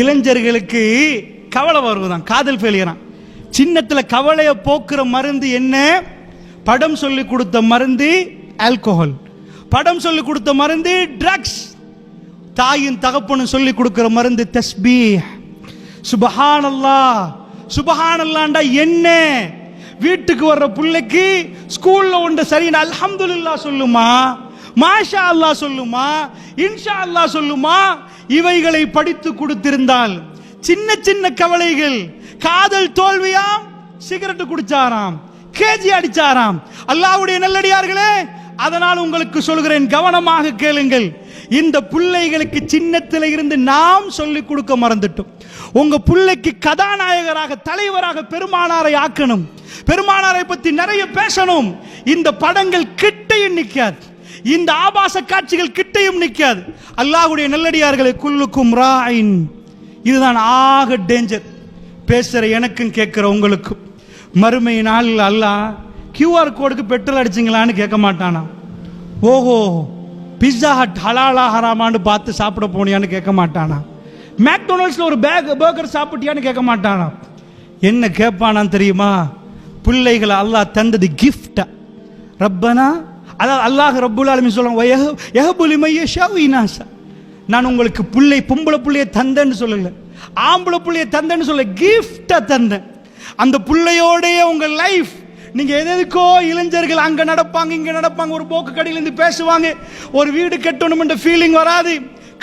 இளைஞர்களுக்கு கவலை வருவதான் காதல் ஃபெயிலியரான் சின்னத்தில் கவலையை போக்குற மருந்து என்ன? படம் சொல்லி கொடுத்த மருந்து ஆல்கோஹால் படம் சொல்லி கொடுத்த மருந்து ட்ரக்ஸ் தாயின் தகப்பனும் சொல்லி கொடுக்கிற மருந்து தஸ்பி சுபஹானல்லா சுபஹானல்லாண்டா என்ன? வீட்டுக்கு வர்ற பிள்ளைக்கு ஸ்கூல்ல ஒன்று சரியான அல்ஹம்துலில்லா சொல்லுமா? மாஷா அல்லாஹ் சொல்லுமா? இன்ஷா அல்லாஹ் சொல்லுமா? இவைகளை படித்து கொடுத்திருந்தால் சின்ன சின்ன கவலைகள் காதல் தோல்வியாம் சிகரெட் குடிச்சாராம் கேஜி அடிச்சாராம். அல்லாவுடைய நல்லடியார்களே அதனால் உங்களுக்கு சொல்கிறேன் கவனமாக கேளுங்கள். இந்த பிள்ளைகளுக்கு சின்னத்தில் இருந்து நாம் சொல்லிக் கொடுக்க மறந்துட்டோம். உங்க பிள்ளைக்கு கதாநாயகராக தலைவராக பெருமானாரை ஆக்கணும். பெருமானாரை பத்தி நிறைய பேசணும். இந்த படங்கள் கிட்டையும் நிற்காது இந்த ஆபாச காட்சிகள் கிட்டையும் நிற்காது. அல்லாஹ்வுடைய நல்லடியார்களை குல்லுக்கும் ராயின் இதுதான் ஆக டேஞ்சர் பேசுகிற எனக்கும் கேட்குற உங்களுக்கும் மறுமை நாளில் அல்லாஹ் கியூஆர் கோடுக்கு பெட்ரோல் அடிச்சிங்களான்னு கேட்க மாட்டானா? ஓஹோ பிஸ்ஸா ஹட் ஹலாலா ஹராமான்னு பார்த்து சாப்பிட போனியான்னு கேட்க மாட்டானா? மேக்டொனால்ட்ஸில் ஒரு பேக் பர்கர் சாப்பிட்டியான்னு கேட்க மாட்டானா? என்ன கேட்பானான்னு தெரியுமா? பிள்ளைகளை அல்லாஹ் தந்தது கிஃப்டா ரப்பனா அதாவது அல்லாஹ் ரப்புல் ஆலமின் சொல்லுவாங்க எஹபுலி மையஷா இனாசா நான் உங்களுக்கு பிள்ளை பொம்பளை பிள்ளைய தந்தேன்னு சொல்லல. ஆம்பளை பிள்ளைய தந்தேன்னு சொல்ல கிஃப்டா தந்தேன். அந்த பிள்ளையோடைய உங்க லைஃப் நீங்க எது எதுக்கோ இளைஞர்கள் அங்க நடப்பாங்க இங்க நடப்பாங்க ஒரு போக்கு கடையில இருந்து பேசுவாங்க ஒரு வீடு கட்டணுமென்ற ஃபீலிங் வராது.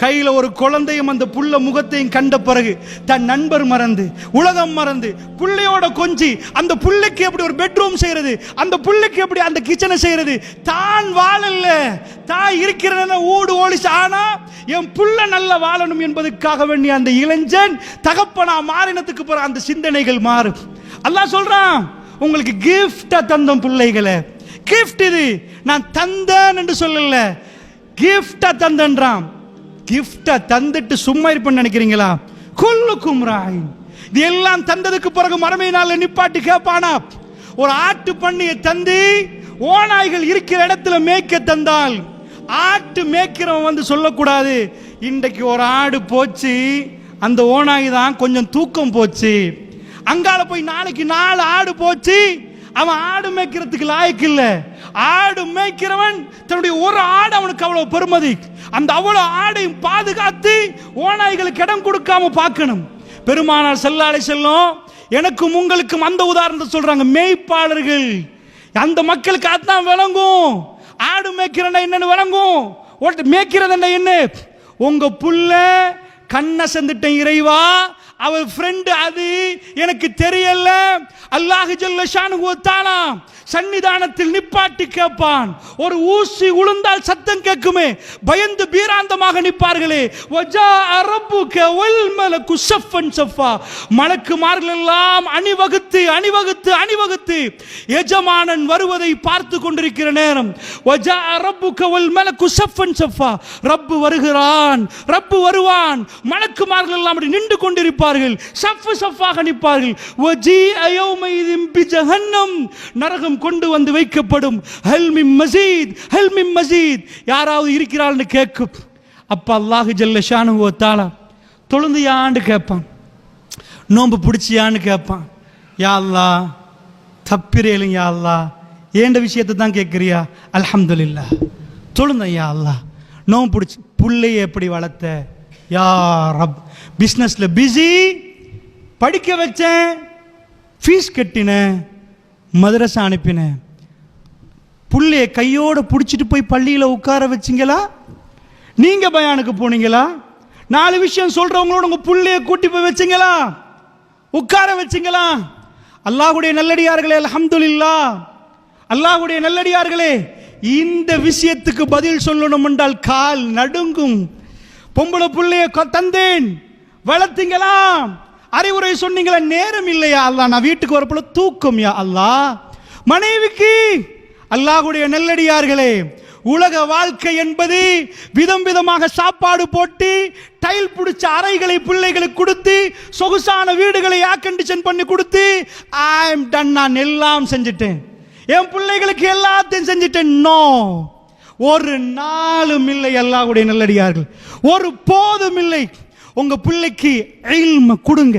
கையில் ஒரு குழந்தையும் அந்த புள்ள முகத்தையும் கண்ட பிறகு தன் நண்பர் மறந்து உலகம் மறந்து புள்ளையோட கொஞ்சி அந்த புள்ளைக்கு எப்படி ஒரு பெட்ரூம் செய்யறது அந்த புள்ளைக்கு எப்படி அந்த கிச்சனை செய்யறது தான் வாழல தான் இருக்கிறத ஊடு ஓடிச்சு ஆனா என் புள்ள நல்ல வாழணும் என்பதற்காக வேண்டிய அந்த இளைஞன் தகப்பனா மாறினத்துக்கு பிறகு அந்த சிந்தனைகள் மாறும். அல்லாஹ் சொல்றான் உங்களுக்கு கிஃப்டா தந்தோம் பிள்ளைகளை. கிஃப்ட் இது நான் தந்தேன் என்று சொல்லல. கிஃப்டா தந்தன்றான். கிஃப்டை தந்துட்டு சும்மா இருப்பேன்னு நினைக்கிறீங்களா? கொல்லுக்கும் ராய் இது எல்லாம் தந்ததுக்கு பிறகு மறுமை நாளில் நிப்பாட்டி கேட்பானா ஒரு ஆட்டு பண்ணியை தந்து ஓநாய்கள் இருக்கிற இடத்துல மேய்க்க தந்தால் ஆட்டு மேய்க்கிறவன் வந்து சொல்லக்கூடாது. இன்றைக்கு ஒரு ஆடு போச்சு. அந்த ஓநாய் தான் கொஞ்சம் தூக்கம் போச்சு. அங்கால போய் நாளைக்கு நாலு ஆடு போச்சு. அவன் ஆடு மேய்க்கிறதுக்கு லாய்க்கு இல்லை ஆடு மேய்க்கிறவன் தன்னுடைய ஒரு ஆடு அவனுக்கு அவ்வளவு பெருமதி. அந்த அவ்வளவு ஆடையும் பாதுகாத்து ஓநாய்களுக்கு இடம் கொடுக்காம பார்க்கணும். பெருமானார் செல்லாலை செல்லும் எனக்கும் உங்களுக்கும் அந்த உதாரணத்தை சொல்றாங்க. மேய்ப்பாளர்கள் அந்த மக்களுக்கு அதுதான் விளங்கும். ஆடு மேய்க்கிறனா என்னன்னு விளங்கும். மேய்க்கிறது என்ன என்ன? உங்க புள்ள கண்ணை செந்துட்டேன் இறைவா அவர் ஃப்ரெண்டு அது. எனக்கு தெரியல. அல்லாஹ் ஜல்ல ஷானு தானா சன்னிதானத்தில் நிப்பாட்டி கேட்பான். ஒரு ஊசி உளுந்தால் சத்தம் கேட்குமே. பயந்து பீராந்தமாக நிற்பார்களே. வஜா அரபு வல் மேல சஃபன் சஃபா. மலக்குமார்கள் எல்லாம் அணிவகுத்து அணிவகுத்து அணிவகுத்து எஜமானன் வருவதை பார்த்து கொண்டிருக்கிற நேரம். வஜா அரபு வல் மேல சஃபன் சஃபா. ரப்பு வருகிறான் ரப்பு வருவான். மலக்குமார்கள் எல்லாம் அப்படி நின்று நிற்பார்கள். சஃப்பு சஃபாக நிற்பார்கள். ஒஜி அயோமைதிம் பிஜஹன்னம். நரகம் கொண்டு வந்து வைக்கப்படும். ஹல்மி மசீத் ஹல்மி மசீத். யாராவது இருக்கிறாள்னு கேட்கும். அப்போ அல்லாஹு ஜல்ல ஷானுவோ தாளா தொழுந்தியான்னு கேட்பான். நோன்பு பிடிச்சியான்னு கேட்பான். யா அல்லா தப்பிரேலும் யா அல்லா ஏண்ட விஷயத்தை தான் கேட்குறியா? அலமதுல்லா தொழுந்த யா அல்லா நோம்பு பிடிச்சி பிள்ளையை எப்படி வளர்த்த? யா ரப். பிஸ்னஸில் பிஸி படிக்க வச்சேன் ஃபீஸ் கட்டினேன் மதரசை அனுப்பினேன். புள்ளைய கையோடு பிடிச்சிட்டு போய் பள்ளியில் உட்கார வச்சிங்களா? நீங்கள் பயானுக்கு போனீங்களா? நாலு விஷயம் சொல்கிறவங்களோட உங்கள் புள்ளைய கூட்டி போய் வச்சிங்களா? உட்கார வச்சிங்களா? அல்லாஹுடைய நல்லடியார்களே அலமதுல்லா அல்லாஹுடைய நல்லடியார்களே இந்த விஷயத்துக்கு பதில் சொல்லணும் என்றால் கால் நடுங்கும். பொம்பளை பிள்ளைய தந்தேன். வளர்த்தீங்களா அறிவுரை சொன்னீங்களா நேரம் இல்லையா அல்லா? நான் வீட்டுக்கு வரப்போல தூக்கம் யா அல்லாஹ் மனைவிக்கு அல்லாஹுடைய நெல்லடியார்களே உலக வாழ்க்கை என்பது விதம் விதமாக சாப்பாடு போட்டு டைல் பிடிச்ச அறைகளை பிள்ளைகளுக்கு கொடுத்து சொகுசான வீடுகளை ஏர் கண்டிஷன் பண்ணி கொடுத்து ஐ எம் டன் நான் எல்லாம் செஞ்சுட்டேன். என் பிள்ளைகளுக்கு எல்லாத்தையும் செஞ்சுட்டேன். நோ ஒரு நாளும் இல்லை அல்லாஹ்வுடைய நல்லடியார்கள். ஒரு போதும் இல்லை. உங்க பிள்ளைக்கு இல்ம கொடுங்க.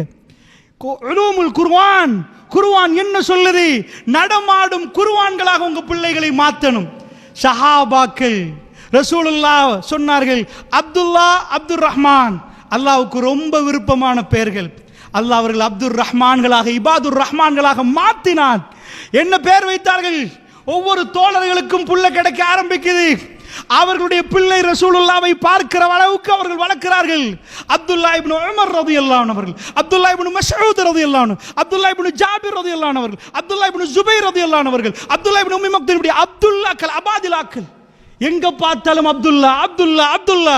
உலூமுல் குருவான் குருவான் என்ன சொல்லுது? நடமாடும் குருவான்களாக உங்க பிள்ளைகளை மாத்தணும். சஹாபாக்கள் ரசூலுல்லா சொன்னார்கள் அப்துல்லா அப்துல் ரஹ்மான் அல்லாவுக்கு ரொம்ப விருப்பமான பெயர்கள். அல்லாஹ் அவர்கள் அப்துல் ரஹ்மான்களாக இபாதுர் ரஹ்மான்களாக மாத்தினான். என்ன பெயர் வைத்தார்கள்? ஒவ்வொரு தோழர்களுக்கும் புள்ள கிடைக்க ஆரம்பிக்குது. அவர்களுடைய பிள்ளை ரசூலுல்லாவை பார்க்கிற அளவுக்கு அவர்கள் வளர்க்கிறார்கள். அப்துல்லா இப்னு உமர் ரலியல்லாஹு அன்ஹு அவர்கள் அப்துல்லா இப்னு மஸ்ஊத் ரலியல்லாஹு அன்ஹு அப்துல்லா இப்னு ஜாபிர் ரலியல்லாஹு அன்ஹு அவர்கள் அப்துல்லா இப்னு ஜுபைர் ரலியல்லாஹு அன்ஹு அவர்கள் அப்துல்லா இப்னு உம்மி மக்தூர் இப்படி அப்துல்லாக்கள் அபாதிலாக்கள் எங்க பார்த்தாலும் அப்துல்லா அப்துல்லா அப்துல்லா.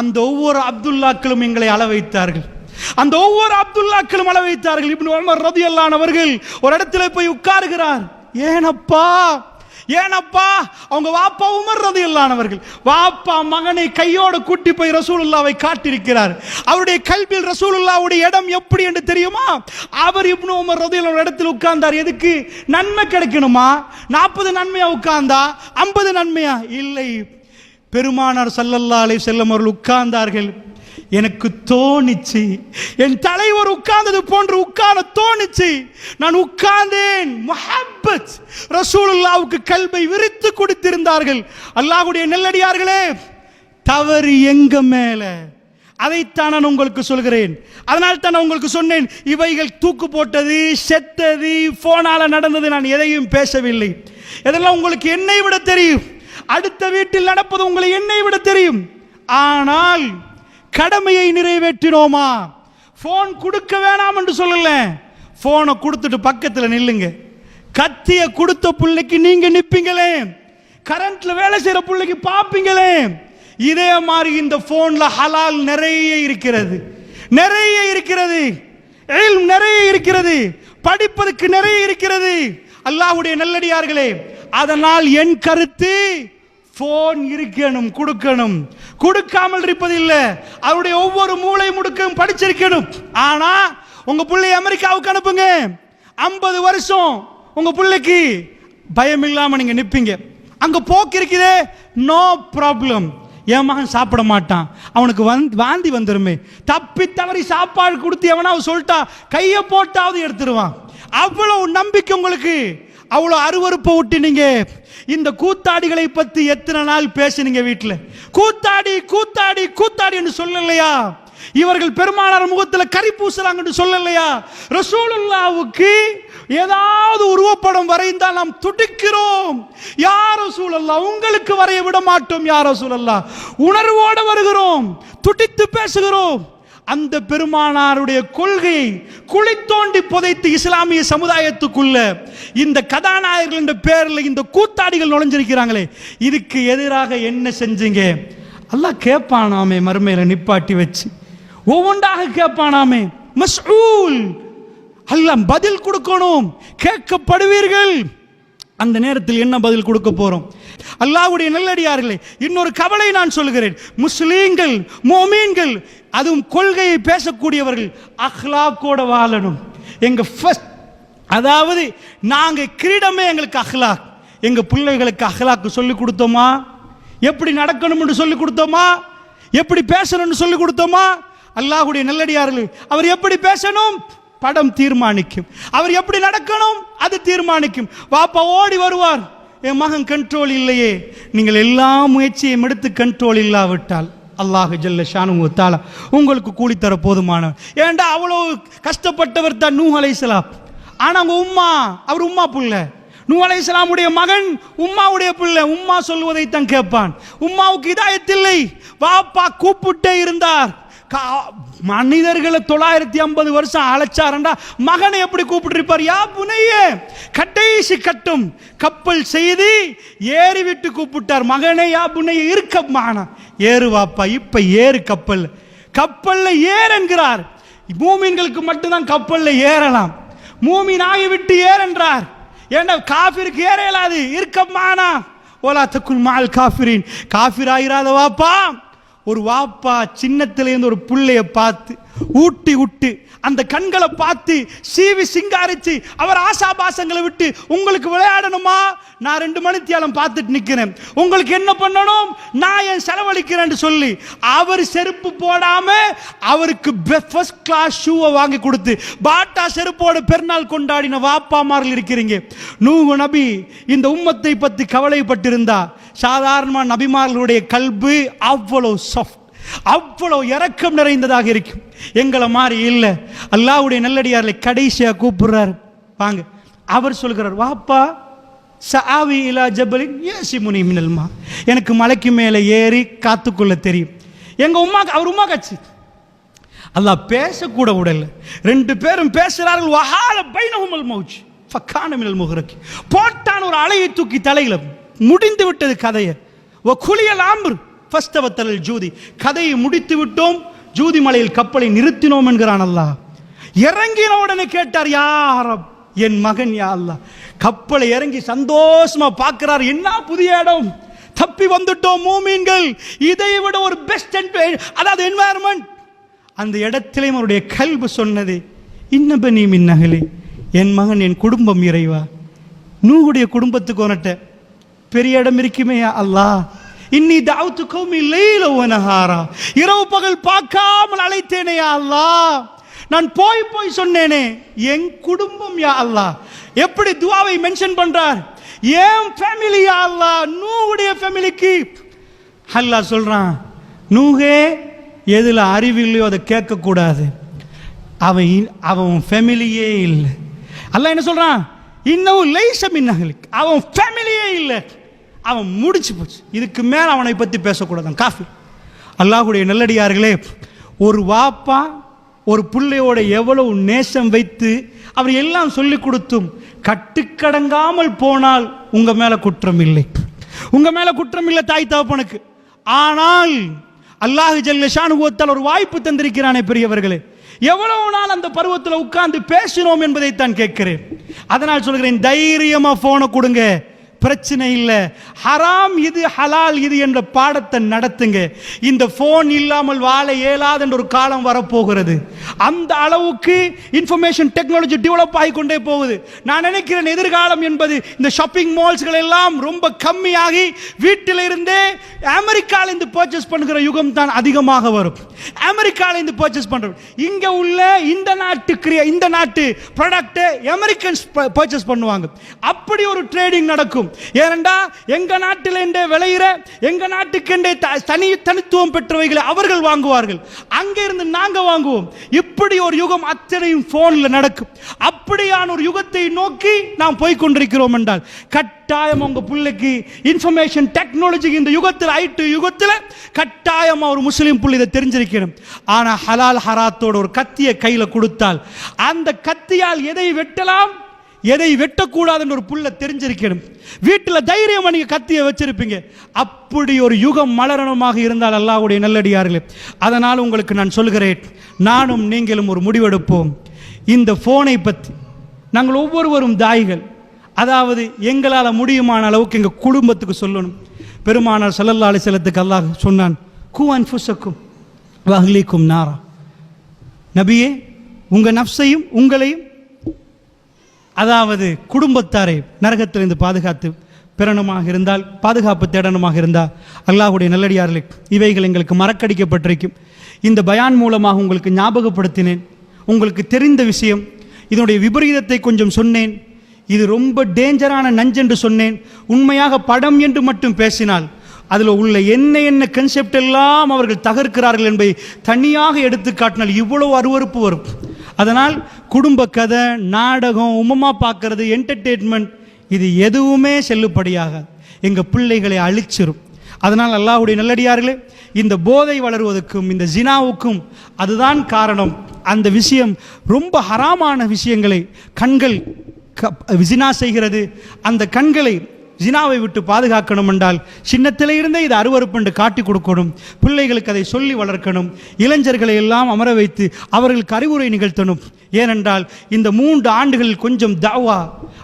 அந்த ஒவ்வொரு அப்துல்லாக்களும் எங்களை அள வைத்தார்கள் அந்த ஒவ்வொரு அப்துல்லாக்களும் அள வைத்தார்கள் இப்னு உமர் ரலியல்லாஹு அன்ஹு அவர்கள் ஒரு இடத்துல போய் உட்காருகிறார். ஏனப்பா ஏனப்பா அவங்க வாப்பா உமர் ரதியல்லானவர்கள் வாப்பா மகனை கையோடு கூட்டி போய் ரசூலுல்லாவை காட்டியிருக்கிறார். அவருடைய கல்வியில் ரசூலுல்லாவுடைய இடம் எப்படி என்று தெரியுமா? அவர் இப்னு உமர் ரதி இடத்தில் உட்கார்ந்தார். எதுக்கு? நன்மை கிடைக்கணுமா? நாற்பது நன்மையா உட்கார்ந்தா? ஐம்பது நன்மையா? இல்லை. பெருமானார் சல்லல்லா அலை செல்லம் அவர்கள் உட்கார்ந்தார்கள். எனக்கு தோணிச்சு. என் தலைவர் உட்கார்ந்தது போன்று உட்கார தோணிச்சு. நான் உட்கார்ந்தேன். முஹப்பத். ரசூலுல்லாவுக்கு கல்வை விரித்து கொடுத்திருந்தார்கள். அல்லாஹ்வுடைய நெல்லடியார்களே தவறு எங்க மேல? அதைத்தான் நான் உங்களுக்கு சொல்கிறேன். அதனால் தான் நான் உங்களுக்கு சொன்னேன் இவைகள் தூக்கு போட்டது செத்தது போனால நடந்தது நான் எதையும் பேசவில்லை. இதெல்லாம் உங்களுக்கு என்னை விட தெரியும். அடுத்த வீட்டில் நடப்பது உங்களை என்னை விட தெரியும். ஆனால் கடமையை நிறைவேற்றினோமா? ஃபோன் கொடுக்க வேணாம் என்று சொல்லல. ஃபோனை கொடுத்துட்டு பக்கத்தில் நில்லுங்க. கத்திய கொடுத்த பிள்ளைக்கு நீங்க நிப்பீங்களே. கரண்ட்ல வேலை செய்யற பிள்ளைக்கு பார்ப்பீங்களே இதே மாதிரி இந்த போன்ல ஹலால் நிறைய இருக்கிறது. நிறைய இருக்கிறது. நிறைய இருக்கிறது. படிப்பதற்கு நிறைய இருக்கிறது. அல்லாஹுடைய நல்லடியார்களே அதனால் என் கருத்து போன் இருக்கணும் கொடுக்கணும். கொடுக்காமல் இருப்பதில்லை. அவருடைய ஒவ்வொரு மூளை முடுக்கும் படிச்சிருக்கணும். ஆனா உங்க பிள்ளை அமெரிக்காவுக்கு அனுப்புங்க. ஐம்பது வருஷம் உங்க பிள்ளைக்கு பயம் இல்லாம நீங்க நிப்பீங்க. அங்க போக்கு இருக்குதே. நோ ப்ராப்ளம் என் மகன் சாப்பிட மாட்டான். அவனுக்கு வந் வாந்தி வந்துருமே. தப்பி தவறி சாப்பாடு கொடுத்து எவனாவது சொல்லிட்டா கையை போட்டாவது எடுத்துருவான். அவ்வளவு நம்பிக்கை உங்களுக்கு. அவ்வளோ அருவருப்பை விட்டுனீங்க இந்த கூத்தாடிகளை பற்றி எத்தனை நாள் பேசினீங்க வீட்டில் கூத்தாடி கூத்தாடி கூத்தாடி சொல்லலையா? இவர்கள் பெருமானார் முகத்தில் கறி பூசுறாங்கன்னு சொல்லலையா? ரசூலுல்லாவுக்கு ஏதாவது உருவப்படம் வரைந்தால் நாம் துடிக்கிறோம். யார் ரசூலல்லா உங்களுக்கு வரைய விட மாட்டோம் யார் ரசூலல்லா. உணர்வோடு வருகிறோம் துடித்து பேசுகிறோம். அந்த பெருமானாருடைய கொள்கையை குழி தோண்டி புதைத்து இஸ்லாமிய சமுதாயத்துக்குள்ள இந்த கதாநாயகர்கள் என்ற பேரில் இந்த கூத்தாடிகள் நுழைஞ்சிருக்கிறாங்களே இதுக்கு எதிராக என்ன செஞ்சீங்க? அல்லாஹ் கேட்பானாமே மறுமையில நிப்பாட்டி வச்சு. ஒவ்வொன்றாக கேட்பானாமே மஸ்ஊல் அல்லாஹ் பதில் கொடுக்கணும் கேட்கப்படுவீர்கள். அந்த நேரத்தில் என்ன பதில் கொடுக்க போறோம்? அல்லாஹ்வுடைய நல்லடியார்களே இன்னொரு கவலை நான் சொல்கிறேன் முஸ்லீம்கள் மோமீன்கள் அதுவும் கொள்கையை பேசக்கூடியவர்கள் அஹ்லாக்கோட வாழணும். எங்க ஃபஸ்ட் அதாவது நாங்கள் கிரீடமே எங்களுக்கு அஹ்லாக். எங்கள் பிள்ளைகளுக்கு அஹ்லாக்கு சொல்லிக் கொடுத்தோமா? எப்படி நடக்கணும்னு சொல்லிக் கொடுத்தோமா? எப்படி பேசணும்னு சொல்லிக் கொடுத்தோமா? அல்லாஹுடைய நல்லடியார்கள் அவர் எப்படி பேசணும்? படம் தீர்மானிக்கும். அவர் எப்படி நடக்கணும்? அது தீர்மானிக்கும். வாப்பா ஓடி வருவார். என் மகன் கண்ட்ரோல் இல்லையே. நீங்கள் எல்லா முயற்சியும் எடுத்து கண்ட்ரோல் இல்லாவிட்டால். அல்லாஹு ஜல்ல ஷானு தால உங்களுக்கு கூலித்தர போதுமான. போதுமானவர் ஏண்டா அவ்வளோ கஷ்டப்பட்டவர் தான் நூ அலைசலாம் ஆனால் அவங்க உம்மா அவர் உம்மா புள்ள. நூ அலைசலாமுடைய மகன் உம்மாவுடைய பிள்ளை. உம்மா சொல்வதை தான் கேட்பான். உம்மாவுக்கு இதாயத்தில்லை. வாப்பா கூப்பிட்டே இருந்தார். மனிதர்களை தொள்ளாயிரத்தி ஐம்பது வருஷம் அழைச்சாரண்டா. மகனை எப்படி கூப்பிட்டுருப்பார்? யா புனையே. கடைசி கட்டும் கப்பல் செய்து ஏறி விட்டு கூப்பிட்டார். மகனே யா புனைய இருக்க மகனா ஏறுவாப்பா இப்ப ஏறு கப்பல். கப்பல்ல ஏறென்கிறார் என்கிறார். மட்டும்தான் கப்பல்ல ஏறலாம். மூமின் ஆகிவிட்டு ஏறென்றார் ஏன்னா காஃபிருக்கு ஏற இயலாது இருக்கமானா ஓலா தக்குல் மால் காஃபிரின். காஃபிர் ஆகிறாத வாப்பா. ஒரு வாப்பா சின்னத்திலேருந்து ஒரு பிள்ளைய பார்த்து ஊட்டி விட்டு அந்த கண்களை பார்த்து சீவி சிங்காரிச்சு அவர் ஆசாபாசங்களை விட்டு உங்களுக்கு விளையாடணுமா? நான் ரெண்டு மணித்தியாலம் பார்த்துட்டு நிற்கிறேன் உங்களுக்கு என்ன பண்ணணும்? நான் என் செலவழிக்கிறேன்னு சொல்லி அவர் செருப்பு போடாம அவருக்கு ஃபர்ஸ்ட் கிளாஸ் ஷூவை வாங்கி கொடுத்து பாட்டா செருப்போட பெருநாள் கொண்டாடின வாப்பாமார்கள் இருக்கிறீங்க. நூகு நபி இந்த உம்மத்தை பற்றி கவலைப்பட்டிருந்தா சாதாரண நபிமார்களுடைய கல்பு அவ்வளோ சாஃப்ட் அவ்வளோ இறக்கம் நிறைந்ததாக இருக்கும். எங்களை மாதிரி இல்லை. அல்லாவுடைய நல்லடியார்களை கடைசியாக கூப்பிடுறாரு. வாங்க. அவர் சொல்கிறார் வாப்பா சாவி இலா ஜபலின் ஏசி முனி மினல்மா எனக்கு மலைக்கு மேலே ஏறி காத்துக்கொள்ள தெரியும். எங்கள் உமா அவர் உமா கட்சி. அல்லா பேசக்கூட விடல. ரெண்டு பேரும் பேசுகிறார்கள் வஹால பைனஹுமல் மௌஜ். ஃபக்கான மினல் முகரக்கி போட்டான் ஒரு அலையை தூக்கி தலையில. முடிந்து விட்டது கதையை. ஓ குளியல் ஆம்பு ஃபஸ்தவத்தல் ஜூதி. கதையை முடித்து விட்டோம் ஜூதி மலையில் கப்பலை நிறுத்தினோம் என்கிறான் அல்லாஹ். இறங்கின உடனே கேட்டார் யார் என் மகன் யா அல்லாஹ். கப்பலை இறங்கி சந்தோஷமா பார்க்கிறார் என்ன புதிய இடம்? தப்பி வந்துட்டோம் மூமீன்கள். இதை விட ஒரு பெஸ்ட் அதாவது என்வாயர்மெண்ட் அந்த இடத்திலே அவருடைய கல்பு சொன்னது இன்னபனி மின்னகலே என் மகன் என் குடும்பம் இறைவா. நூகுடைய குடும்பத்துக்கு உனட்ட பெரிய இடம் இருக்குமே அல்லாஹ்? இன்னி தாவுத்து கௌமி லைல உனஹாரா இரவு பகல் பார்க்காமல் அழைத்தேனே அல்லாஹ். நான் போய் போய் சொன்னேனே என் குடும்பம் யா அல்லாஹ். எப்படி துவாவை மென்ஷன் பண்றார்? ஏன் ஃபேமிலி யா அல்லாஹ். நூவுடைய ஃபேமிலிக்கு அல்லாஹ் சொல்றான் நூகே எதில் அறிவு இல்லையோ அதை கேட்கக்கூடாது. அவன் அவன் ஃபேமிலியே இல்லை. அல்ல என்ன சொல்றான்? இன்னும் லைச மின்னகலிக் அவன் ஃபேமிலியே இல்லை. அவன் முடிச்சு போச்சு. இதுக்கு மேலே அவனை பற்றி பேசக்கூடாதான். காஃபி. அல்லாஹுடைய நல்லடியார்களே ஒரு வாப்பா ஒரு பிள்ளையோட எவ்வளவு நேசம் வைத்து அவர் எல்லாம் சொல்லி கொடுத்தும் கட்டுக்கடங்காமல் போனால் உங்கள் மேலே குற்றம் இல்லை. உங்கள் மேலே குற்றம் இல்லை தாய் தகப்பனுக்கு. ஆனால் அல்லாஹ் ஜல்லஷானுவத்தால் ஒரு வாய்ப்பு தந்திருக்கிறானே பெரியவர்களே. எவ்வளவு நாள் அந்த பருவத்தில் உட்கார்ந்து பேசினோம் என்பதை தான் கேட்கிறேன். அதனால் சொல்கிறேன் தைரியமாக ஃபோனை கொடுங்க. பிரச்சனை இல்லை. ஹராம் இது ஹலால் இது என்ற பாடத்தை நடத்துங்க. இந்த ஃபோன் இல்லாமல் வாழ இயலாது என்ற ஒரு காலம் வரப்போகிறது. அந்த அளவுக்கு இன்ஃபர்மேஷன் டெக்னாலஜி டெவலப் ஆகிக்கொண்டே போகுது. நான் நினைக்கிறேன் எதிர்காலம் என்பது இந்த ஷாப்பிங் மால்ஸ்கள் எல்லாம் ரொம்ப கம்மியாகி வீட்டில் இருந்தே இருந்து பர்ச்சேஸ் பண்ணுகிற யுகம் தான் அதிகமாக வரும். அமெரிக்கால இருந்து பர்ச்சேஸ் பண்ணுறோம் இங்கே உள்ள இந்த நாட்டு கிரியா இந்த நாட்டு ப்ராடக்ட்டை அமெரிக்கன்ஸ் பர்ச்சேஸ் பண்ணுவாங்க. அப்படி ஒரு ட்ரேடிங் நடக்கும். ஏனெண்டா எங்க நாட்டில் என்றே விளையிற எங்க நாட்டுக்கென்றே த- தனி தனித்துவம் பெற்றவைகளை அவர்கள் வாங்குவார்கள். அங்கே இருந்து நாங்க வாங்குவோம். இப்படி ஒரு யுகம் அத்தனையும் போன்ல நடக்கும். அப்படியான ஒரு யுகத்தை நோக்கி நாம் போய்கொண்டிருக்கிறோம் என்றால் கட்டாயம் உங்க பிள்ளைக்கு இன்ஃபர்மேஷன் டெக்னாலஜி இந்த யுகத்தில் ஐட்டு யுகத்தில் கட்டாயம் ஒரு முஸ்லீம் புள்ளி இதை தெரிஞ்சிருக்கணும். ஆனா ஹலால் ஹராத்தோட ஒரு கத்தியை கையில கொடுத்தால் அந்த கத்தியால் எதை வெட்டலாம் எதை வெட்டக்கூடாதுன்னு ஒரு புள்ள தெரிஞ்சிருக்கணும். வீட்டில் தைரியமாக நீங்கள் கத்தியை வச்சிருப்பீங்க. அப்படி ஒரு யுகம் மலரணமாக இருந்தால் அல்லாவுடைய நல்லடியார்களே அதனால் உங்களுக்கு நான் சொல்கிறேன் நானும் நீங்களும் ஒரு முடிவெடுப்போம். இந்த ஃபோனை பற்றி நாங்கள் ஒவ்வொருவரும் தாய்கள் அதாவது எங்களால் முடியுமான அளவுக்கு எங்கள் குடும்பத்துக்கு சொல்லணும். பெருமானார் ஸல்லல்லாஹு அலிசலத்துக்கு செல்லத்துக்கு அல்லாஹ் சொன்னான் கூவான் ஃபுசக்கும் வஹ்லிக்கும் நாரா. நபியே உங்கள் நப்சையும் உங்களையும் அதாவது குடும்பத்தாரை நரகத்திலிருந்து பாதுகாத்து பிறனமாக இருந்தால் பாதுகாப்பு தேடனமாக இருந்தால் அல்லாஹுடைய நல்லடியார்களே இவைகள் எங்களுக்கு மறக்கடிக்கப்பட்டிருக்கும். இந்த பயான் மூலமாக உங்களுக்கு ஞாபகப்படுத்தினேன். உங்களுக்கு தெரிந்த விஷயம் இதனுடைய விபரீதத்தை கொஞ்சம் சொன்னேன். இது ரொம்ப டேஞ்சரான நஞ்சென்று சொன்னேன். உண்மையாக படம் என்று மட்டும் பேசினால் அதில் உள்ள என்ன என்ன கன்செப்ட் எல்லாம் அவர்கள் தகர்க்கிறார்கள் என்பதை தனியாக எடுத்து காட்டினால் இவ்வளவு அருவருப்பு வரும். அதனால் குடும்ப கதை நாடகம் உமமா பார்க்கறது என்டர்டெயின்மெண்ட் இது எதுவுமே செல்லுபடியாக எங்கள் பிள்ளைகளை அழிச்சிரும். அதனால் அல்லாஹுடைய நல்லடியார்களே இந்த போதை வளருவதற்கும் இந்த ஜினாவுக்கும் அதுதான் காரணம். அந்த விஷயம் ரொம்ப ஹராமான விஷயங்களை கண்கள் ஜினா செய்கிறது. அந்த கண்களை ஜினாவை விட்டு பாதுகாக்கணும் என்றால் சின்னத்திலே இருந்தே இது அருவருப்பு என்று காட்டி கொடுக்கணும். பிள்ளைகளுக்கு அதை சொல்லி வளர்க்கணும். இளைஞர்களை எல்லாம் அமர வைத்து அவர்களுக்கு அறிவுரை நிகழ்த்தணும். ஏனென்றால் இந்த மூன்று ஆண்டுகளில் கொஞ்சம் தாவா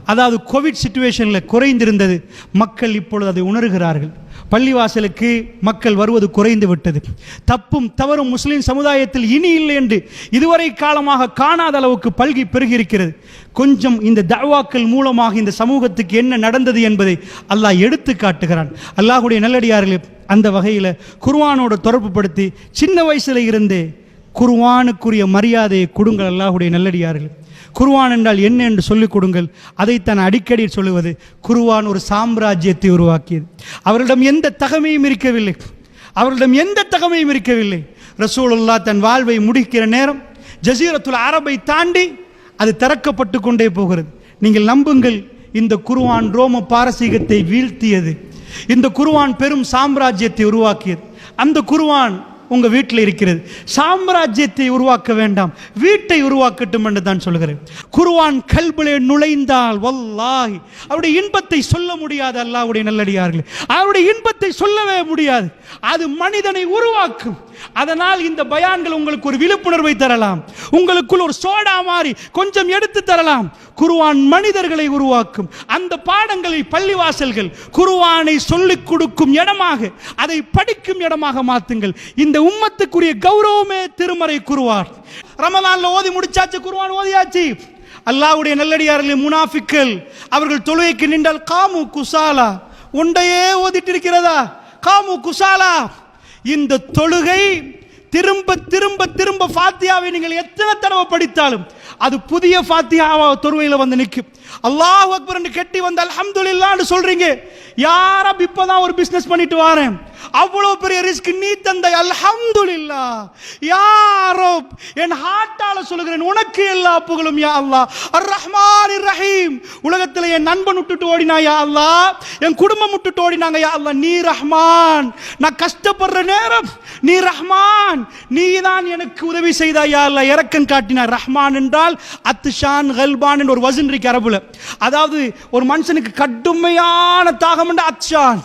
அதாவது கோவிட் சுச்சுவேஷனில் குறைந்திருந்தது. மக்கள் இப்பொழுது அதை உணர்கிறார்கள். பள்ளிவாசலுக்கு மக்கள் வருவது குறைந்து விட்டது. தப்பும் தவறும் முஸ்லீம் சமுதாயத்தில் இனி இல்லை என்று இதுவரை காலமாக காணாத அளவுக்கு பல்கி பெருகியிருக்கிறது. கொஞ்சம் இந்த தவாக்கள் மூலமாக இந்த சமூகத்துக்கு என்ன நடந்தது என்பதை அல்லாஹ் எடுத்து காட்டுகிறான். அல்லாஹுடைய நல்லடியார்களே அந்த வகையில் குர்வானோட தொடர்பு படுத்தி சின்ன வயசுல இருந்தே குர்வானுக்குரிய மரியாதையை கொடுங்கள் அல்லாஹுடைய நல்லடியார்கள். குருவான் என்றால் என்ன என்று சொல்லிக் கொடுங்கள். அதைத்தான் அடிக்கடி சொல்லுவது. குருவான் ஒரு சாம்ராஜ்யத்தை உருவாக்கியது. அவர்களிடம் எந்த தகமையும் இருக்கவில்லை. அவர்களிடம் எந்த தகமையும் இருக்கவில்லை. ரசூலுல்லா தன் வாழ்வை முடிக்கிற நேரம் ஜசீரத்துல் அரபை தாண்டி அது திறக்கப்பட்டு கொண்டே போகிறது. நீங்கள் நம்புங்கள் இந்த குருவான் ரோம பாரசீகத்தை வீழ்த்தியது. இந்த குருவான் பெரும் சாம்ராஜ்யத்தை உருவாக்கியது. அந்த குருவான் உங்கள் வீட்டில் இருக்கிறது. சாம்ராஜ்யத்தை உருவாக்க வேண்டாம். வீட்டை உருவாக்கட்டும் என்று தான் சொல்கிறேன் குருவான் கல்பிலே நுழைந்தால் வல்லாஹி. அவருடைய இன்பத்தை சொல்ல முடியாது அல்லாவுடைய நல்லடியார்கள். அவருடைய இன்பத்தை சொல்லவே முடியாது. அது மனிதனை உருவாக்கும். அதனால் இந்த பயான்கள் உங்களுக்கு ஒரு விழிப்புணர்வை தரலாம். உங்களுக்குள் ஒரு சோடா மாறி கொஞ்சம் எடுத்து தரலாம். குருவான் மனிதர்களை உருவாக்கும். அந்த பாடங்களை பள்ளிவாசல்கள் குருவானை சொல்லிக் கொடுக்கும் இடமாக அதை படிக்கும் இடமாக மாத்துங்கள். இந்த உம்மத்துக்குரிய கௌரவமே திருமறை குருவார் ரமலான்ல ஓதி முடிச்சாச்சு குருவான் ஓதியாச்சு. அல்லாஹ்வுடைய நல்லடியார்களே முனாஃபிக்கள் அவர்கள் தொழுகைக்கு நின்றால் காமு குசாலா. உண்டையே ஓதிட்டு இருக்கிறதா காமு குசாலா. இந்த தொழுகை திரும்ப திரும்ப திரும்ப ஃபாத்தியாவை நீங்கள் எத்தனை தடவை படித்தாலும் அது புதிய ஃபாத்தியாவா தொழுவையில் வந்து நிற்கும். அல்லாஹ் அக்பர் என்று கெட்டி வந்து அல்ஹம்துலில்லாஹ்னு சொல்றீங்க. யாரா இப்பதான் ஒரு பிஸ்னஸ் பண்ணிட்டு வரேன்? அவ்வளவு பெரிய ரிஸ்க் நீ தந்த. அல்ஹம்துலில்லா. யாரோ என் ஹார்ட்டால சொல்லுகிறேன் உனக்கு எல்லா புகழும் யா அல்லா அர் ரஹ்மான் ரஹீம் உலகத்தில் என் நண்பன் விட்டுட்டு ஓடினா யா அல்லா என் குடும்பம் விட்டுட்டு ஓடினாங்க யா அல்லா நீ ரஹ்மான். நான் கஷ்டப்படுற நேரம் நீ ரஹ்மான். நீ தான் எனக்கு உதவி செய்தா யா அல்லா இறக்கம் காட்டினார் ரஹ்மான் என்றால் அத்துஷான் ஹல்பான் என்ற ஒரு வசன் இருக்கு அரபுல. அதாவது ஒரு மனுஷனுக்கு கடுமையான தாகம் என்ற அச்சான்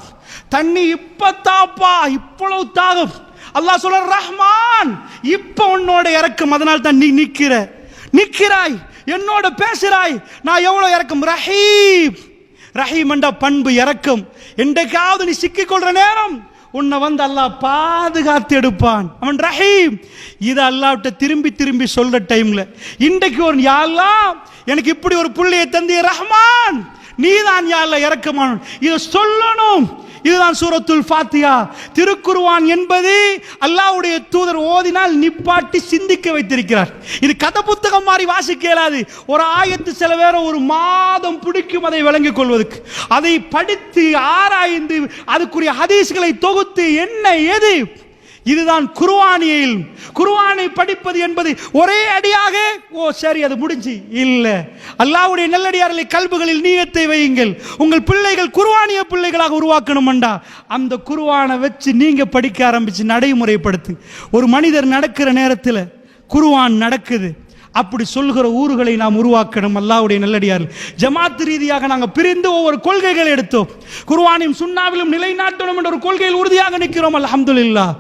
தண்ணி இப்ப தாப்பா இவ்வளவு தாகம். அல்லாஹ் சொல்ற ரஹ்மான் இப்ப உன்னோட இறக்கம் அதனால தான் நீ நிக்கிற. நிக்கிறாய் என்னோட பேசுறாய் நான் எவ்வளவு இறக்கம்? ரஹீம். ரஹீம் என்ற பண்பு இறக்கம். என்றைக்காவது நீ சிக்கிக் கொள்ற நேரம் உன்னை வந்து அல்லாஹ் பாதுகாத்து எடுப்பான். அவன் ரஹீம். இதை அல்லாவிட்ட திரும்பி திரும்பி சொல்ற டைம்ல இன்றைக்கு ஒரு யா எனக்கு இப்படி ஒரு புள்ளையை தந்திய ரஹ்மான். நீதான் யா அல்லாஹ் இறக்கமான இதை சொல்லணும். இதுதான் சூரத்துல் ஃபாத்தியா திருக்குருவான் என்பது அல்லாஹ்வுடைய தூதர் ஓதினால் நிப்பாட்டி சிந்திக்க வைத்திருக்கிறார். இது கதை புத்தகம் மாதிரி வாசிக்க இயலாது. ஒரு ஆயத்து சில பேர் ஒரு மாதம் பிடிக்கும் அதை விளங்கிக் கொள்வதற்கு. அதை படித்து ஆராய்ந்து அதுக்குரிய ஹதீஸ்களை தொகுத்து என்ன எது இதுதான் குருவானியில் குருவானை படிப்பது என்பது ஒரே அடியாக ஓ சரி அது முடிஞ்சு. இல்ல. அல்லாஹ்வுடைய நல்லடியார்களை கல்புகளில் நீயத்தை வையுங்கள். உங்கள் பிள்ளைகள் குருவானிய பிள்ளைகளாக உருவாக்கணும்டா அந்த குருவானை வச்சு நீங்க படிக்க ஆரம்பிச்சு நடைமுறைப்படுத்து. ஒரு மனிதர் நடக்கிற நேரத்தில் குருவான் நடக்குது. அப்படி சொல்கிற ஊர்களை நாம் உருவாக்கணும் அல்லாவுடைய நல்லடியார் ஜமாத் ரீதியாக நாங்கள் பிரிந்து ஒவ்வொரு கொள்கைகள் எடுத்தோம். குருவானின் சுண்ணாவிலும் நிலைநாட்டணும் என்ற ஒரு கொள்கையில் உறுதியாக நிற்கிறோம் அல்ஹம்துலில்லாஹ்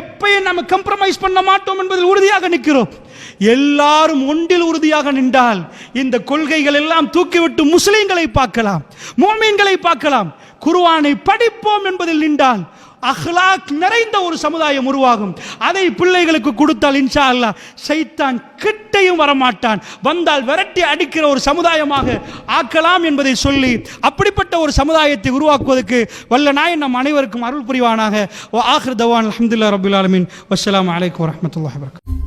எப்பயும் நம்ம கம்ப்ரமைஸ் பண்ண மாட்டோம் என்பதில் உறுதியாக நிற்கிறோம். எல்லாரும் ஒன்றில் உறுதியாக நின்றால் இந்த கொள்கைகள் எல்லாம் தூக்கிவிட்டு முஸ்லீம்களை பார்க்கலாம் மோமீன்களை பார்க்கலாம். குருவானை படிப்போம் என்பதில் நின்றால் அஹ்லாக் நிறைந்த ஒரு சமுதாயம் உருவாகும். அதை பிள்ளைகளுக்கு கொடுத்தால் இன்ஷா அல்லாஹ் சைத்தான் கிட்டையும் வரமாட்டான். வந்தால் விரட்டி அடிக்கிற ஒரு சமுதாயமாக ஆக்கலாம் என்பதை சொல்லி அப்படிப்பட்ட ஒரு சமுதாயத்தை உருவாக்குவதற்கு வல்ல நாயன் நம் அனைவருக்கும் அருள் புரிவானாக. ஆஹிர் தவான் அஹமதுல்லா ரபுல் ஆலமின். வசலாம் அலைக்கும் வரமத்துல வபரகாத்துஹு